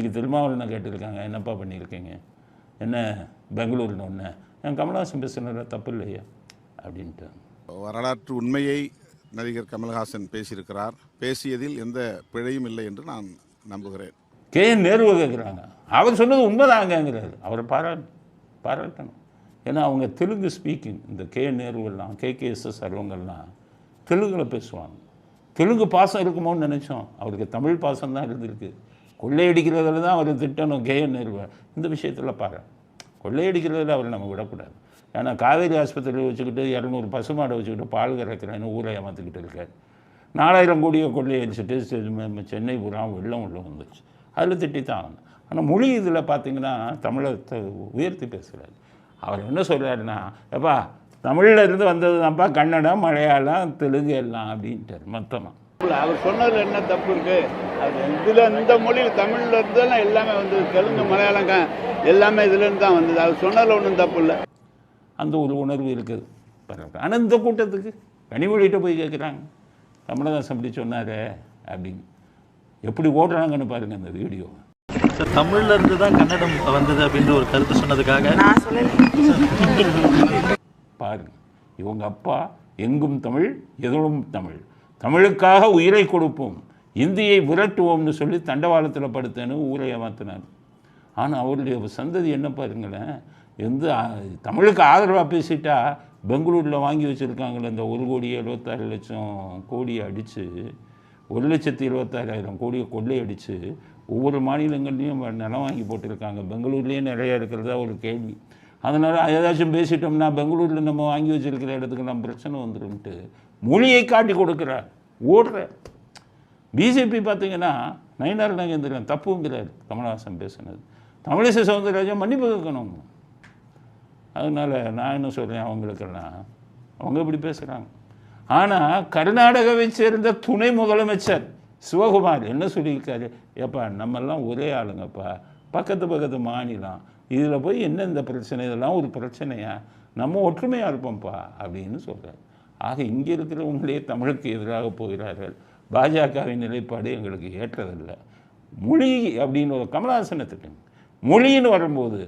இன்றைக்கி திருமாவளவனை கேட்டிருக்காங்க. என்னப்பா பண்ணியிருக்கீங்க? என்ன? பெங்களூரில் ஒன்று என் கமலஹாசன் பேசுனது தப்பு இல்லையா? அப்படின்ட்டு. வரலாற்று உண்மையை நடிகர் கமல்ஹாசன் பேசியிருக்கிறார். பேசியதில் எந்த பிழையும் இல்லை என்று நான் நம்புகிறேன். கே. நேருவை கேட்குறாங்க. அவர் சொன்னது உண்மைதாங்கங்கிறாரு. அவரை பாராட்டு பாராட்டணும். ஏன்னா அவங்க தெலுங்கு ஸ்பீக்கிங் இந்த கே. நேருவெல்லாம் கே. கே. எஸ். எஸ். அவங்கெல்லாம் தெலுங்கில் பேசுவாங்க. தெலுங்கு பாசம் இருக்குமோன்னு நினச்சோம். அவருக்கு தமிழ் பாசம் தான் இருந்திருக்கு. கொள்ளையடிக்கிறதுல தான் அவர் திட்டணும் கே நிறுவன் இந்த விஷயத்தில் பாரு. கொள்ளையடிக்கிறதுல அவரை நம்ம விடக்கூடாது. ஏன்னா காவேரி ஆஸ்பத்திரியில் வச்சுக்கிட்டு இரநூறு பசுமாடை வச்சுக்கிட்டு பால் கறக்கிறேன்னு ஊரை ஏமாற்றிக்கிட்டு இருக்காரு. நாலாயிரம் கோடியை கொள்ளையடிச்சுட்டு சென்னை பூரா வெள்ளம் உள்ள வந்துச்சு அதில் திட்டி தான் ஆகணும் ஆனால் மொழி இதில் பார்த்தீங்கன்னா தமிழத்தை உயர்த்தி பேசுகிறாரு அவர் என்ன சொல்கிறாருன்னா எப்பா தமிழில் இருந்து வந்தது தான்ப்பா கன்னடம் மலையாளம் தெலுங்கு எல்லாம் அப்படின்ட்டார் மொத்தமாக அவர் சொன்னதுல என்ன தப்பு இருக்கு? அது இதுல இந்த மொழியில் தமிழ்ல இருந்தெல்லாம் எல்லாமே வந்தது தெலுங்கு மலையாளம் க- எல்லாமே இதுல இருந்து தான் வந்தது. அவர் சொன்னதுல ஒன்றும் தப்பு இல்லை. அந்த ஒரு உணர்வு இருக்குது. பரவாயில்ல ஆனால் இந்த கூட்டத்துக்கு கனிமொழிகிட்ட போய் கேட்குறாங்க கமலஹாசன் அப்படி சொன்னாரே அப்படின்னு. எப்படி ஓடுறாங்கன்னு பாருங்க அந்த வீடியோ. சார் தமிழ்ல இருந்து தான் கன்னடம் வந்தது அப்படின்ற ஒரு கருத்து சொன்னதுக்காக. நான் சொல்லலை. பாருங்க. இவங்க அப்பா எங்கும் தமிழ் எதிலும் தமிழ். தமிழுக்காக உயிரை கொடுப்போம். இந்தியை விரட்டுவோம்னு சொல்லி தண்டவாளத்தில் படுத்தேன்னு ஊரை ஏமாத்தினார். ஆனால் அவருடைய சந்ததி என்ன பாருங்களேன் எந்த தமிழுக்கு ஆதரவாக பேசிட்டா பெங்களூரில் வாங்கி வச்சுருக்காங்களே இந்த ஒரு கோடி எழுபத்தாறு லட்சம் கோடியை அடித்து ஒரு லட்சத்தி இருபத்தாறாயிரம் கோடியை கொள்ளையடித்து ஒவ்வொரு மாநிலங்கள்லையும் நிலம் வாங்கி போட்டிருக்காங்க. பெங்களூர்லேயே நிறையா இருக்கிறதா ஒரு கேள்வி. அதனால் ஏதாச்சும் பேசிட்டோம்னா பெங்களூரில் நம்ம வாங்கி வச்சுருக்கிற இடத்துக்கு நம்ம பிரச்சனை வந்துருன்ட்டு மொழியை காட்டி கொடுக்குற ஓடுற. பிஜேபி பார்த்தீங்கன்னா நயினார் நாகேந்திரன் தப்புங்கிறார். கமலஹாசன் பேசுனது. தமிழிசை சவுந்தரராஜன் மன்னிப்பு கேட்கணும். அதனால் நான் என்ன சொல்கிறேன் அவங்களுக்கெல்லாம் அவங்க இப்படி பேசுகிறாங்க ஆனால் கர்நாடகாவை சேர்ந்த துணை முதலமைச்சர் சிவகுமார் என்ன சொல்லியிருக்காரு? ஏப்பா நம்மெல்லாம் ஒரே ஆளுங்கப்பா. பக்கத்து பக்கத்து மாநிலம். இதில் போய் என்ன இந்த பிரச்சனை? இதெல்லாம் ஒரு பிரச்சனையா? நம்ம ஒற்றுமையாக இருப்போம்ப்பா அப்படின்னு சொல்கிறார் ஆக இங்கே இருக்கிறவங்களே தமிழுக்கு எதிராக போகிறார்கள். பாஜகவின் நிலைப்பாடு எங்களுக்கு ஏற்றதில்லை. மொழி அப்படின்னு ஒரு கமலஹாசனத்துக்கு மொழின்னு வரும்போது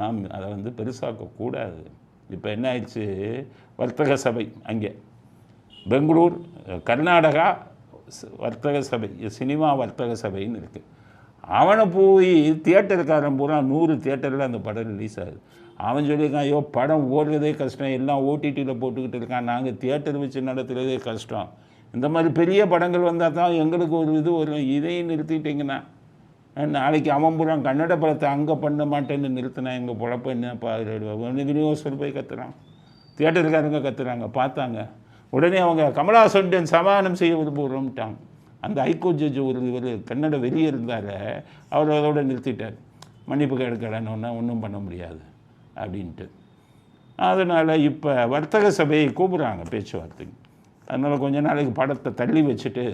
நாம் அதை வந்து பெருசாக்கக்கூடாது. இப்போ என்ன ஆயிடுச்சு? வர்த்தக சபை அங்கே. பெங்களூர் கர்நாடகா வர்த்தக சபை சினிமா வர்த்தக சபைன்னு இருக்குது அவனை போய் தியேட்டருக்காரன் பூரா நூறு தியேட்டரில் அந்த படம் ரிலீஸ் ஆகுது. அவன் சொல்லியிருக்கான் ஐயோ படம் ஓடுறதே கஷ்டம். எல்லாம் ஓடிடியில் போட்டுக்கிட்டு இருக்கான். நாங்கள் தியேட்டர் வச்சு நடத்துகிறதே கஷ்டம். இந்த மாதிரி பெரிய படங்கள் வந்தால் தான் எங்களுக்கு ஒரு இது வரும் இதையும் நிறுத்திட்டிங்கன்னா நாளைக்கு அவன் பூரா கன்னட படத்தை அங்கே பண்ண மாட்டேன்னு நிறுத்தினா எங்கள் பொழப்ப என்னப்பா விநியோகஸ்தர் போய் கத்துறான்? தியேட்டருக்காரங்க கத்துறாங்க. பார்த்தாங்க. உடனே அவங்க கமலாசன் சமாதானம் செய்ய விரும்புகிறோம்ட்டாங்க அந்த ஹைகோர்ட் ஜட்ஜ் ஒரு இவர் கன்னட வெளியே இருந்தார். அவர் அதோட நிறுத்திட்டார். மன்னிப்பு கேட்கலன்னு ஒன்றும் பண்ண முடியாது. அப்படின்ட்டு. அதனால் இப்போ வர்த்தக சபையை கூப்பிட்றாங்க பேச்சுவார்த்தைக்கு அதனால் கொஞ்ச நாளைக்கு படத்தை தள்ளி வச்சுட்டு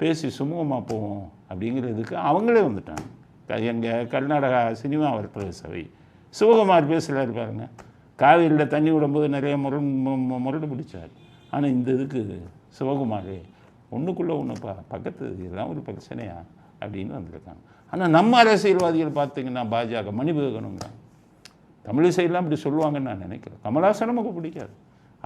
பேசி சுமூகமாக போவோம் அப்படிங்கிறதுக்கு அவங்களே வந்துட்டாங்க. எங்கள் கர்நாடகா சினிமா வர்த்தக சபை. சிவகுமார் பேசுகிறாரு பாருங்க. காவிரியில் தண்ணி விடும்போது நிறைய முரண் முரடு பிடிச்சார். ஆனால் இந்த இதுக்கு சிவகுமார் ஒன்றுக்குள்ளே ஒன்றுப்பா பக்கத்து இதெல்லாம் ஒரு பிரச்சனையா அப்படின்னு வந்திருக்காங்க. ஆனால் நம்ம அரசியல்வாதிகள் பார்த்தீங்கன்னா பாஜக மணிபகனுங்க கேட்கணுங்கிறாங்க தமிழிசையெல்லாம் இப்படி சொல்லுவாங்கன்னு நான் நினைக்கிறேன் கமலாசன் நமக்கு பிடிக்காது.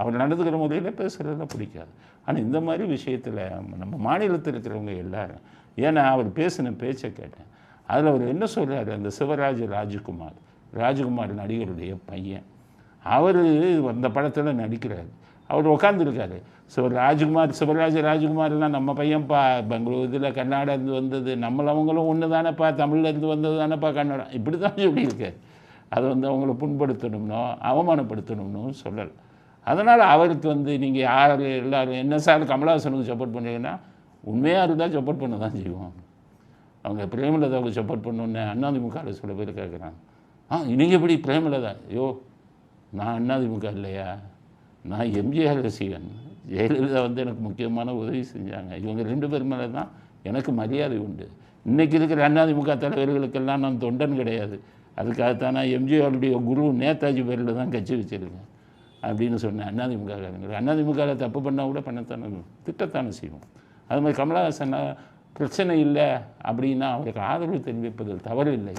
அவர் நடந்துக்கிற முறையில் பேசுகிறதெல்லாம் பிடிக்காது. ஆனால் இந்த மாதிரி விஷயத்தில் நம்ம மாநிலத்தில் இருக்கிறவங்க எல்லாரும் ஏன்னா அவர் பேசின பேச்சை கேட்டேன். அதில் அவர் என்ன சொல்கிறார் அந்த சிவராஜ் ராஜகுமார் ராஜகுமார் நடிகருடைய பையன். அவர் அந்த படத்தில் நடிக்கிறார். அவர் உட்காந்துருக்காரு ஸோ ராஜ்குமார் சிவராஜ் ராஜ்குமார்லாம் நம்ம பையன்ப்பா பெங்களூர் இதில் கர்நாடகா இருந்து வந்தது. நம்மளவங்களும் ஒன்று தானேப்பா தமிழ்லேருந்து வந்தது தானேப்பா கன்னடம். இப்படி தான் சொல்லியிருக்காரு. அதை வந்து அவங்கள புண்படுத்தணும்னோ அவமானப்படுத்தணும்னு சொல்லலை. அதனால் அவருக்கு வந்து நீங்கள் யார் எல்லாரும் என்ன சார் கமலஹாசனுக்கு சப்போர்ட் பண்ணுறீங்கன்னா உண்மையாக இருந்தால் சப்போர்ட் பண்ண தான் செய்வோம். அவங்க பிரேமலதாவுக்கு சப்போர்ட் பண்ணோன்னே அண்ணாதிமுகவில் சில பேர் கேட்குறாங்க ஆ நீங்கள் எப்படி பிரேமலதா? ஐயோ நான் அண்ணாதிமுக இல்லையா? நான் எம்ஜிஆர் ரசிகன். ஜெயலலிதா வந்து எனக்கு முக்கியமான உதவி செஞ்சாங்க. இவங்க ரெண்டு பேர் மேலே தான் எனக்கு மரியாதை உண்டு. இன்றைக்கி இருக்கிற அண்ணாதிமுக தலைவர்களுக்கெல்லாம் நான் தொண்டன் கிடையாது. அதுக்காகத்தானா எம்ஜிஆருடைய குரு நேதாஜி பேரில் தான் கட்சி வச்சுருக்கேன் அப்படின்னு சொன்னேன். அண்ணாதிமுக காரங்க அண்ணாதிமுகவில் தப்பு பண்ணால் கூட பண்ணத்தானே திட்டத்தானே செய்வோம். அது மாதிரி கமலஹாசன் பிரச்சனை இல்லை அப்படின்னா அவருக்கு ஆதரவு தெரிவிப்பதில் தவறு இல்லை.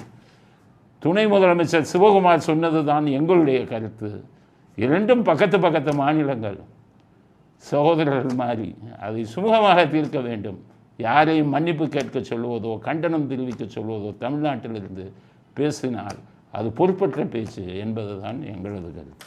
துணை முதலமைச்சர் சிவகுமார் சொன்னது தான் எங்களுடைய கருத்து. இரண்டும் பக்கத்து பக்கத்து மாநிலங்கள். சகோதரர்கள் மாதிரி அதை சுமூகமாக தீர்க்க வேண்டும். யாரையும் மன்னிப்பு கேட்க சொல்வதோ கண்டனம் தெரிவிக்க சொல்வதோ தமிழ்நாட்டிலிருந்து பேசினால் அது பொறுப்பற்ற பேச்சு என்பதுதான் எங்களது கருத்து.